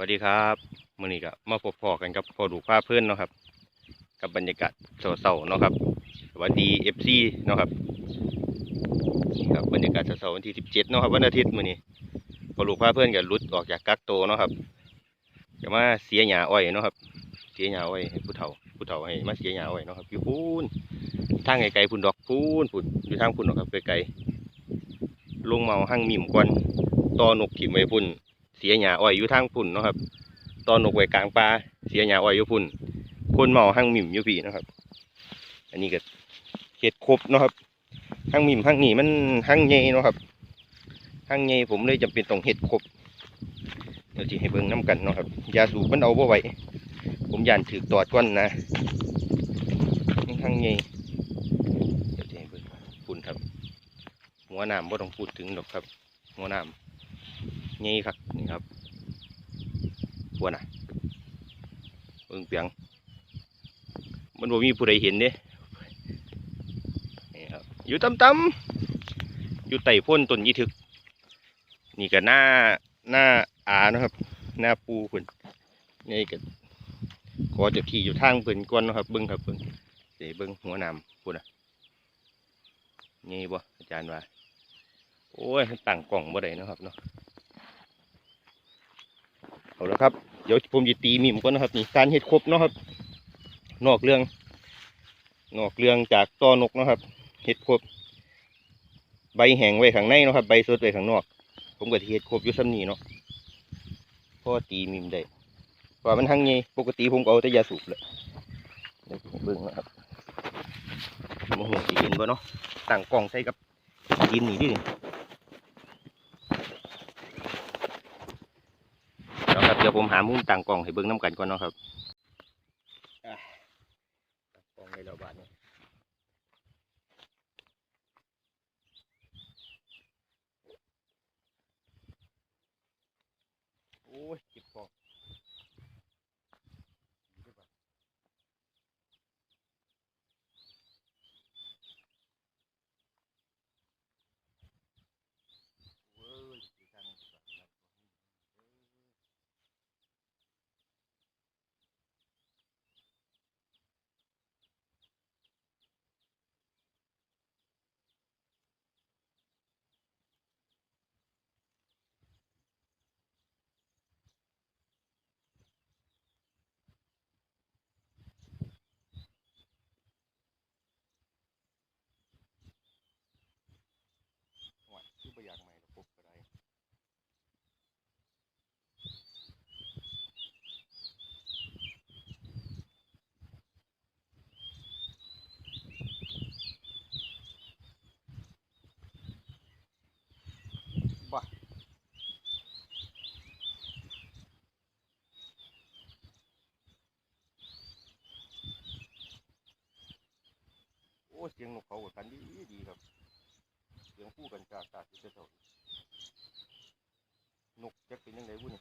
วัสดีครับมื้อนี้ก็มาพบพอกันกับพอดูผ้าเพื่อนเนาะครับ กับบรรยากาศเศร้าๆเนาะครับสวัสดี FC เนาะครับนี่ครับบรรยากาศเศร้าๆวันที่17เจ็ดเนาะครับวันอาทิตย์มื้อนี้พอดูผ้าเพื่อนก็หลุดออกจากกักโตเนาะครับจะมาเสียหญ้าอ้อยเนาะครับ เสียหญ้าอ้อยให้ผู้เฒ่าผู้เฒ่าให้มาเสียหญ้าอ้อยเนาะครับอยู่พูนทางไกลๆพุ่นดอกพูนพุ่นอยู่ทางพุ่นเนาะครับไกลๆลงเอาหั่งมิมก่อนต่อนกถิ่ไว้พุ่น เสียหญ้าอ้อยอยู่ทางพุ่นเนาะครับ ตอนนกไว้กลางป่าเสียหญ้าอ้อยอยู่พุ่นคนเมาหั่งมิมอยู่พี่นะครับ อันนี้ก็เห็ดครบเนาะครับหั่งมิมหั่งนี่มันหั่งใหญ่เนาะครับหั่งใหญ่ผมเลยจำเป็นต้องเห็ดครบเดี๋ยวจะให้เบิ่งน้กันเนาะครับยาสูบมันเอาบ่ไหวผมยานถือตอดก้อนนะหั่งใหญ่เดี๋ยวจะให้เบิ่งพุ่นครับหัวน้ำบ่ต้องพูดถึงดอกครับหัวน้ำนี่ครับนี่ครับ พวกน่ะเบิ่งเปียง มันบ่มีผู้ใดเห็นเด้นี่ครับอยู่ต่ำๆอยู่ใต้โพ้นต้นยี่ถึก นี่ก็หน้าหน้าอานะครับ หน้าปูเพิ่นนี่ก็ขอจะที่อยู่ทางเพิ่นก่อนนะครับเบิ่งครับเบิ่งเดี๋ยวเบิ่งหัวน้ำพุ่นน่ะนี่บ่อาจารย์ว่าโอ้ยตั้งกล่องบ่ได้นะครับเนาะเอาละครับ เดี๋ยวผมจะตีมิมก่อนนะครับนี่การเห็ดครบเนาะครับ นอกเรื่อง นอกเรื่องจากตอนกเนาะครับเห็ดครบ ใบแห้งไว้ข้างในเนาะครับ ใบสดไว้ข้างนอก ผมก็สิเห็ดครบอยู่ซ้ำนี้เนาะพอตีมิมได้เพราะว่ามันหังไงปกติผมก็เอาแต่ยาสูบเลยเดี๋ยวผมเบิ่งนะครับมหัวสีเห็นบ่เนาะตั้งกล่องใส่กับดินนี่ดิ เนาะครับเดี๋ยวผมหามุมต่างกล่องให้เบิ่งน้ำกันก่อนเนาะครับอะตั้งกล่องในระบาดเนี่ยโอ้ยเก็บกล่องเว้ยอยู่ทางนี้ก่อนนะ หวยคือประหยัดใหม่ระบบก็ได้บ้าโอ้เสียงนกเขากับกันดีดีครับเสียงคู่กันจากากที่เท่าๆนกจะเป็นยังไงวุ้น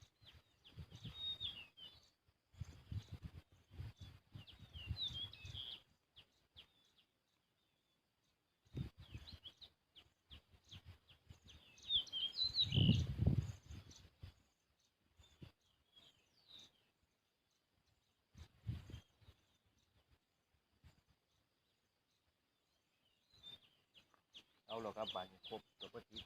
เอาหรอกครับบานครบตัวก็ติด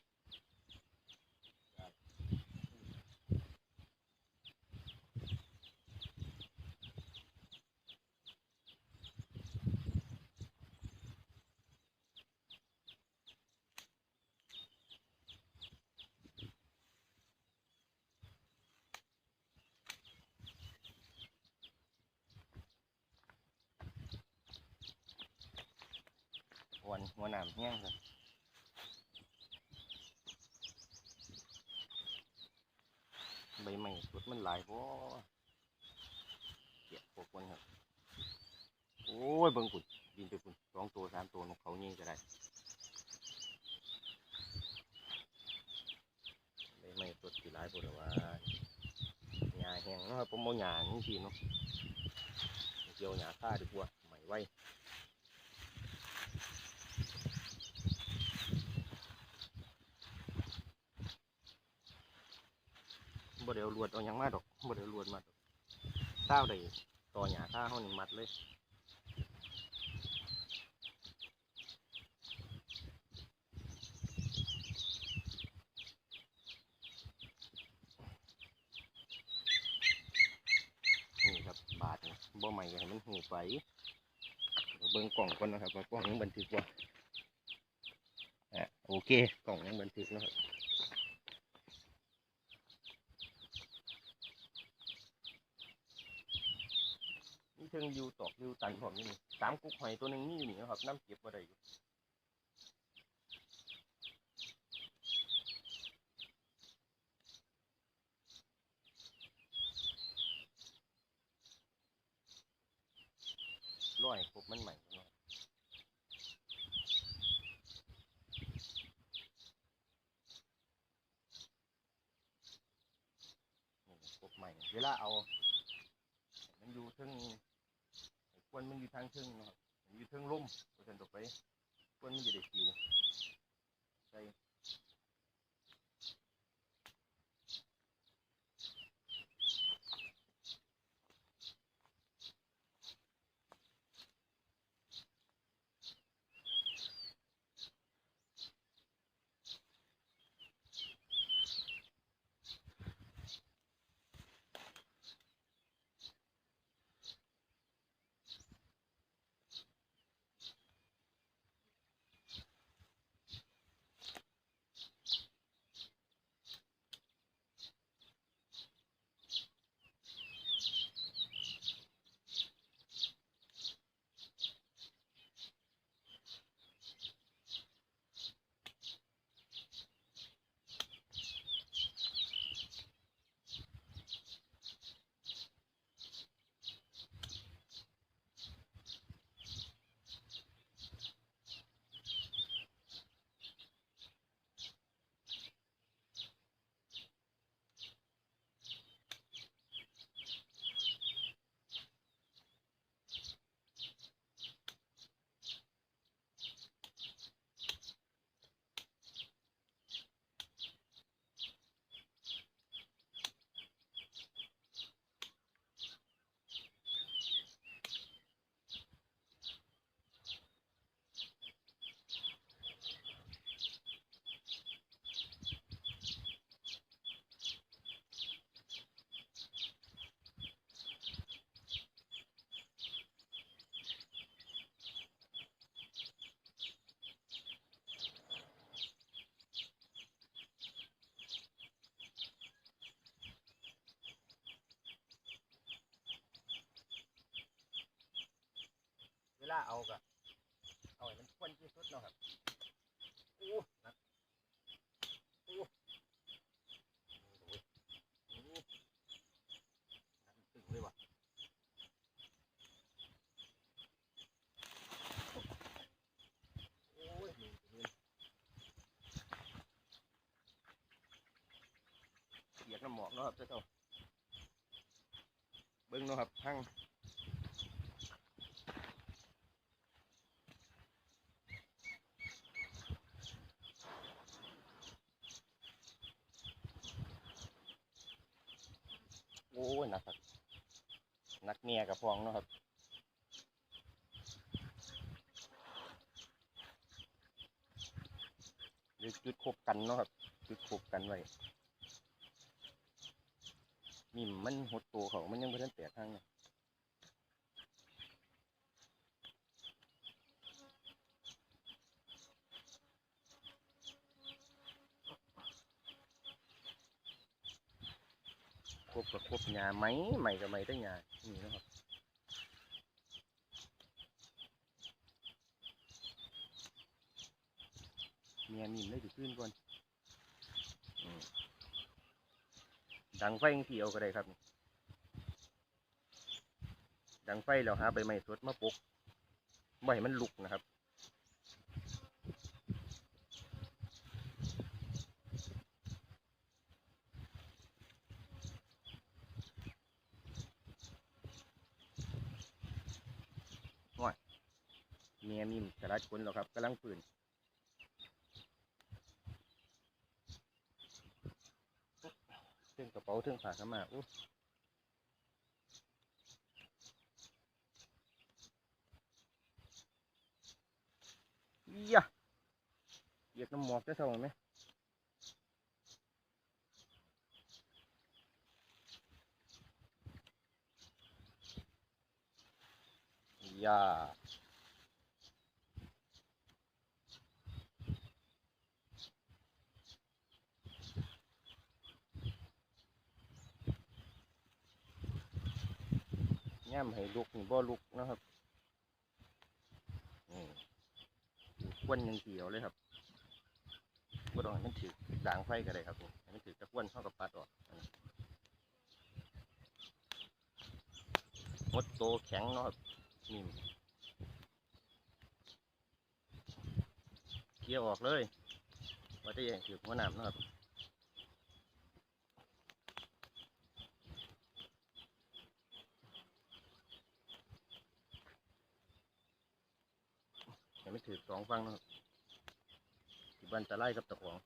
วันหัวหนามแห้งครับ ใบไม้สดมันหลายเพราะเกี่ยพวกคนครับ โอ้ยเบิ่งปุ่นบินไปปุ่นสองตัวสามตัวนกเขายิงก็ได้ใบไม้สดสีหลายปุ่นว่าหญ้าแห้งเนาะผมเอาหญ้านี่ทีเนาะเกี่ยวหญ้าฆ่าดีกว่าไม่ไหว ด้ได้เอาลวดเอาหยังมาดอกบ่ได้เอาลวดมาดอกเต้าได้ต่อหญ้าข้าเฮานี่มัดเลยนี่ครับบาดนี่บ่ใหม่ให้มันหูไปเดี๋ยวเบิ่งกล่องก่อนนะครับว่ากล่องยังบันทึกบ่อะโอเคกล่องยังบันทึกนะครับ นี่เชิงยูตอกยูตันผมนี่นี่สามกุ๊กหอยตัวหนึ่งนี่อยู่นี่นะครับน้ำเก็บมาได้อยู่ร้อยครบมันใหม่เนาะนี่ครบใหม่ เวลาเอา มันอยู่เทึง ควนมันอยู่ทางเชิงนะครับอยู่เทิงร่มเพราะฉะนั้นต่อไปควนมันจะได้คิวใส่ เวลาเอาก็เอาให้มันควนที่สุดเนาะครับโอ้นักโอ้โอ้ยโอ้นักตึงเลยว่ะโอ้ยเสียกน้ำหมอกเนาะครับเจ้าเจ้าเบิ้งเนาะครับทั้ง โอ้ยนักครับนักเนี่ยกับพองเนาะครับหรือจุดคบกันเนาะครับจุดคบกันไว้มีมันหดตัวเขามันยังไม่ทันแตกข้างเนี่ย ครบกับครบหญ้าไหมใหม่กับไหมได้หญ้านี่นะครับเมียนิ่มเลยถือขึ้นก่อนดังไฟยังสีเอาก็ได้ครับ ดังไฟแล้วหาใบไม้สดมาปกไม่ให้มันลุกนะครับ เมียมิมสลัดคนแล้วครับกำลังปืนเถึงกระเป๋าถึงผ้าขามาอู้อียะเหยียดน้ำหมอกได้เท่าไหมอียา ย่ำให้ลุกนี่บ่ลุกนะครับนี่ควนยังเดียวเลยครับบ่ต้องให้มันถือด่างไฟก็ได้ครับผมให้มันถือตะควนเข้ากับปัดออกอันนี้มดโตแข็งเนาะครับนี่เคลียร์ออกเลยว่าจะยังถือหัวหนามเนาะครับ ไม่ถือสองฟังนะครับที่บ้านจะไล่กับตะของ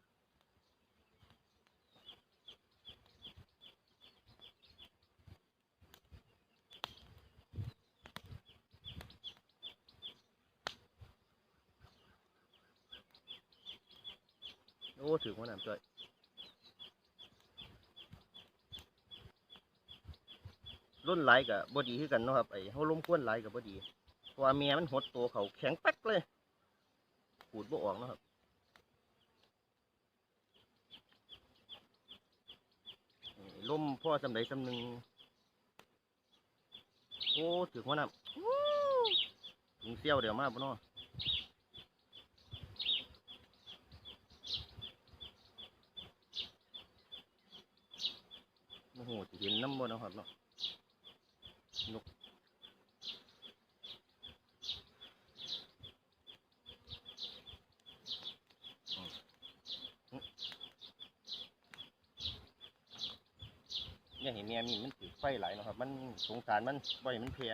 โอ้ถือหัวหนามจ่อยรุ่นไหลกับบอดีคือกันเนาะครับไอ้เขาล้มควนไหลกับบอดีเพราะว่าเมียมันหดตัวเขาแข็งแป๊กเลย ขูดบ่ออกนะครับนี่ล่มพ่อสำใดสำหนึ่งโอ้ถือหัวหน้าถึงเซี่ยวเดี๋ยวมาบ่เนาะโอ้โหเห็นน้ำบ่นะครับเนาะนกเนี่ยเห็นเมียมีมันถือไฟไหลนะครับ มันสงสารมันบ่อยมันเพลีย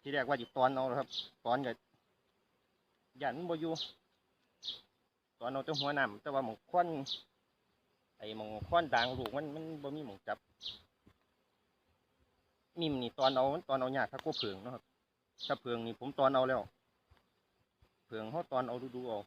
ที่แรกว่าจะตอนเอาครับ ตอนกับยันบ่อยู่ตอนเอาแต่หัวนำแต่ว่าหมองควัน ไอ้หมองค้อนด่างลูกมันมันบ่มีหมองจับ มิมนี่ตอนเอาตอนเอายากถ้าก็เพิงเนาะครับถ้าเพิงนี่ผมตอนเอาแล้วเพิงเขาตอนเอาดูๆเอา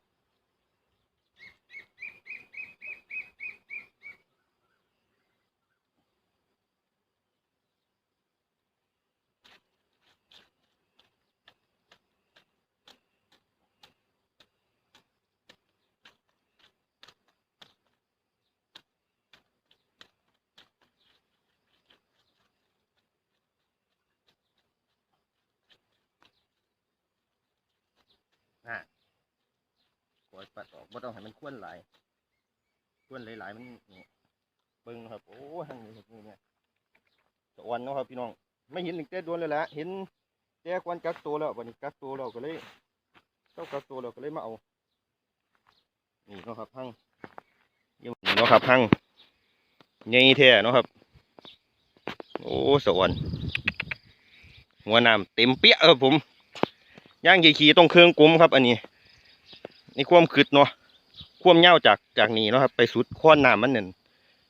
ปล่อยปัดออกบ่ต้องให้มันควนหลายควนหลายๆมันนี่เบิ่งครับ โอ้ทางนี้เห็นนี่เนี่ยสะอวนเนาะครับพี่น้อง ไม่เห็นหนึ่งแต่โดวนเลยแหละเห็นแต่กวันกักตัวแล้ววันนี้กักตัวแล้วก็เลยเจ้ากักตัวแล้วก็เลยมาเอา นี่เนาะครับพังยังนี่เนาะครับพังใหญ่แท้เนาะครับ โอ้สะอวนหัวน้ำเต็มเปี้ยครับผมย่างขี่ๆต้องเครื่องกลมครับ อันนี้ ในความคืดเนาะความยาจากจากนี้เนาะครับ ไปสุดข้อนน้ำมันนั่น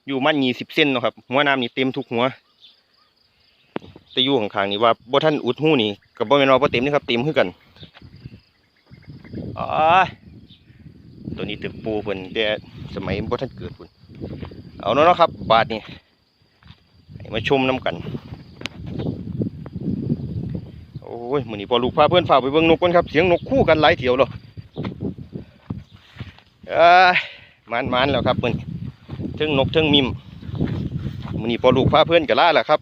อยู่มันยี่สิบเซนเนาะครับ หัวน้ำนี่เต็มทุกหัวแต่อยู่ข้างๆนี่ว่าบ่ท่านอุดหูนี่กับบ่แม่นว่าบ่เต็มนี่ครับเต็มคือกันอ๋อตัวนี้ตึกปูเพิ่นแต่สมัยบ่ท่านเกิดพุ่นเอาเนาะเนาะครับ บาทนี้มาชมน้ำกัน โอ้ยมือนี้พอลูกพาเพื่อนฝ่าไปเบิ่งนกก่อนครับ เสียงนกคู่กันหลายเที่ยวแล้ว เอ้ยมันมันแล้วครับเพิ่นทึ่งนกทึ่งมิมมันนี่พอลูกพาเพื่อนกับล่าแล้วครับ